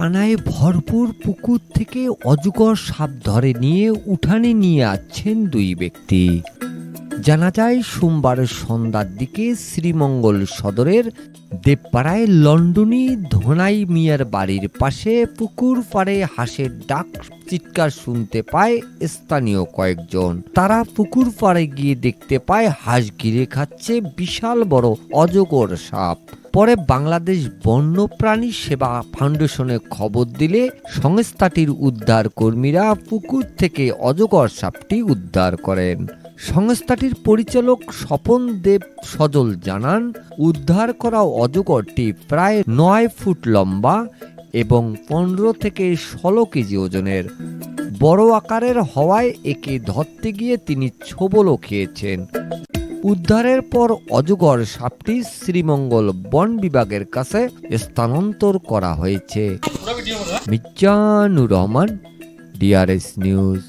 পানায় ভরপুর পুকুর থেকে অজগর সাপ ধরে নিয়ে উঠানে নিয়ে আসছেন দুই ব্যক্তি। জানা যায়, সোমবার সন্ধ্যার দিকে শ্রীমঙ্গল সদরের দেবপাড়ায় লন্ডনী ধোনাই মিয়ার বাড়ির পাশে পুকুর পাড়ে হাঁসের ডাক চিৎকার শুনতে পায় স্থানীয় কয়েকজন। তারা পুকুর পাড়ে গিয়ে দেখতে পায়, হাঁস ঘিরে খাচ্ছে বিশাল বড় অজগর সাপ। পরে বাংলাদেশ বন্যপ্রাণী সেবা ফাউন্ডেশনে খবর দিলে সংস্থাটির উদ্ধার কর্মীরা পুকুর থেকে অজগর সাপটি উদ্ধার করেন। সংস্থাটির পরিচালক স্বপন দেব সজল জানান, উদ্ধার করা অজগরটি প্রায় নয় ফুট লম্বা এবং পনেরো থেকে ষোলো কেজি ওজনের। বড় আকারের হওয়ায় একে ধরতে গিয়ে তিনি ছোবলও খেয়েছেন। উদ্ধারের পর অজগর সাপটি শ্রীমঙ্গল বন বিভাগের কাছে স্থানান্তর করা হয়েছে। মির্জানুর রহমান ডিআরএস নিউজ